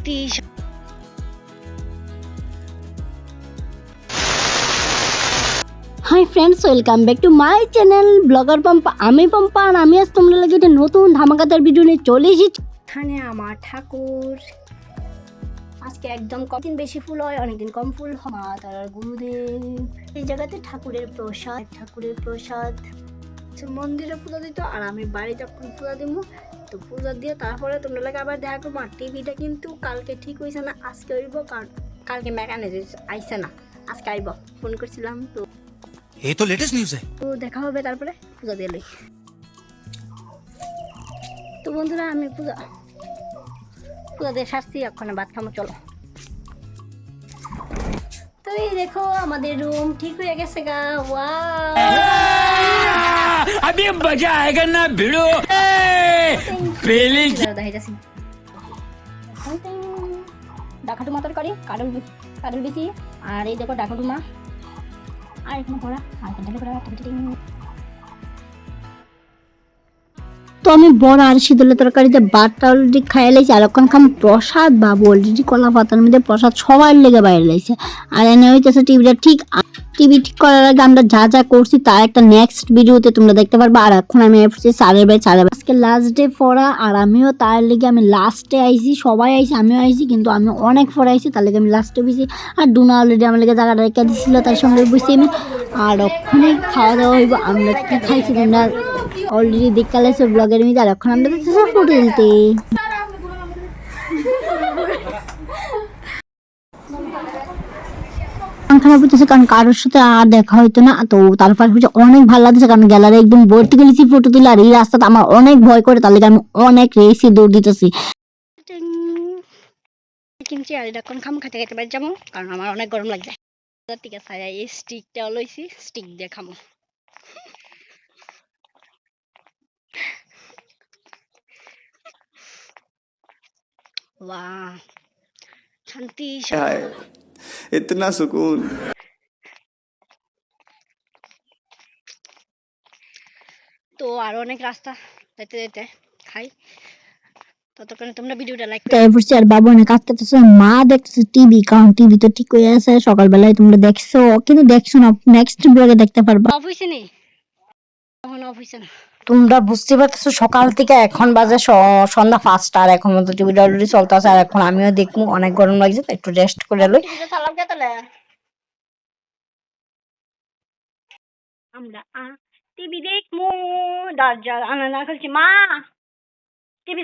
শান্তি hi friends welcome back to my channel blogger Pampa আমি পাম্পা আর আমি আজ তোমরা লাগে একটা নতুন ধামাকাদার ভিডিও নিয়ে চলে এসেছি। এখানে আমার ঠাকুর। আজকে একদম কদিন বেশি ফুল হয় অনেকদিন কম ফুল হয়। মা তারার গুরুদেব। এই জায়গাতে ঠাকুরের প্রসাদ ঠাকুরের প্রসাদ। মন্দিরে পূজা দিত আর আমি বাড়িতে পূজা দিব তো পূজা দিয়ে তারপরে তোমরা লাগে আবার দেখা করবো আর টিভিটা কিন্তু কালকে ঠিক হয়েছে না আজকে হইব কারণ কালকে মেকানিক আইসে না আজকে আইব ফোন করছিলাম তো ये तो लेटेस्ट न्यूज है তো দেখা হবে তারপরে পূজা দিয়ে লই তো বন্ধুরা আমি পূজা পূজা দিয়ে সারছি এখন ভাত খামো চলো তো এই দেখো আমাদের রুম ঠিক হয়ে গেছে গা ওয়াও अभी मजा आएगा ना भिड़ो বিচি আর এই দেখো আর এখানে আর তো আমি বড় আর শীতলের তরকারিতে বারটা অলরেডি খাইয়ে লাইছি আর ওখান প্রসাদ বাবু অলরেডি কলা পাতার মধ্যে প্রসাদ সবার লেগে বাইরে লাইছে। আর এনে হইতেছে টিভিটা ঠিক টিভি ঠিক করার আগে আমরা যা যা করছি তার একটা নেক্সট ভিডিওতে তোমরা দেখতে পারবে। আর এখন আমি এসেছি সারের বাই সারের বাই। আজকে লাস্ট ডে পড়া আর আমিও তার লেগে আমি লাস্টে আইছি, সবাই আইছি, আমিও আইছি, কিন্তু আমি অনেক পরে আইছি, তার লেগে আমি লাস্টে বুঝি আর ডুনা অলরেডি আমার লেগে জায়গাটা রেখে দিছিল, তার সঙ্গে বুঝছি আমি। আর ওখানে খাওয়া দাওয়া হইব, আমরা কি খাইছি তোমরা অলরেডি দেখতে ব্লগের মধ্যে, আর এখন আমরা ফটো তুলতে মন খারাপ কারণ কারোর সাথে আর দেখা হইতো না তো তারপর হচ্ছে অনেক ভালো লাগতেছে কারণ গ্যালারি একদম ভর্তি গেলেছি ফটো তুলে আর এই রাস্তাতে আমার অনেক ভয় করে তার আমি অনেক রেসি দৌড় দিতেছি। কিনছি আর এটা কোন খাম খাতে খাইতে পারি যাব? কারণ আমার অনেক গরম লাগছে। ঠিক আছে এই স্টিকটা লইছি স্টিক দিয়ে খামো। শান্তি इतना सुकून তো আরো অনেক রাস্তা যেতে যেতে খাই ততক্ষণে তোমরা ভিডিওটা লাইক করে বসছি আর বাবু অনেক কাজ করতেছে মা দেখতেছে টিভি কারণ টিভি তো ঠিক হয়ে আছে সকালবেলায় তোমরা দেখছো কিন্তু দেখছো না নেক্সট ব্লগে দেখতে পারবা অফ হইছে নি এখন অফ হইছে না তোমরা বুঝতে পারতেছো সকাল থেকে এখন বাজে স- সন্ধ্যা পাঁচটা আর এখন মতো টিভিটা অলরেডি চলতেছে আর এখন আমিও দেখব অনেক গরম লাগছে তো একটু রেস্ট করে লই টিভি দেখমু দরজা আনা না খুলছি মা টিভি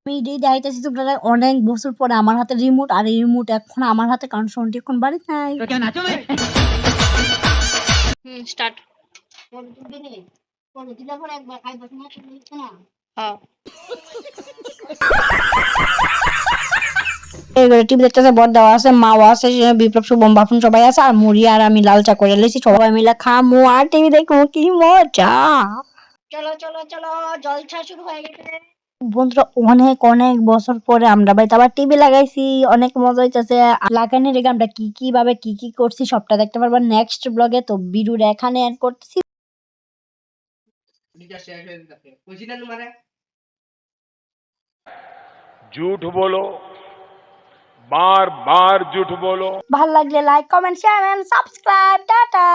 আমি এটাই দেখাইতেছি তোমরা অনেক বছর পরে আমার হাতে রিমোট আর এই রিমোট এখন আমার হাতে কারণ শোনটি এখন বাড়ি নাই। স্টার্ট এই টিভি দেখতেছে বর দেওয়া আছে মাও আছে সে বিপ্লব শুভম বাপুন সবাই আছে আর মুড়ি আর আমি লাল চা করে লেছি সবাই মিলে খামু আর টিভি দেখবো কি মজা চলো চলো চলো জলসা শুরু হয়ে গেছে বন্ধুরা অনেক অনেক বছর পরে আমরা বাড়িতে আবার টিভি লাগাইছি অনেক মজা হইতেছে লাগানোর রেগে আমরা কি কি ভাবে কি কি করছি সবটা দেখতে পারবা নেক্সট ব্লগে তো ভিডিওটা এখানে এন্ড করতেছি झूठ बोलो बार बार झूठ बोलो ভালো লাগলে like comment share and subscribe tata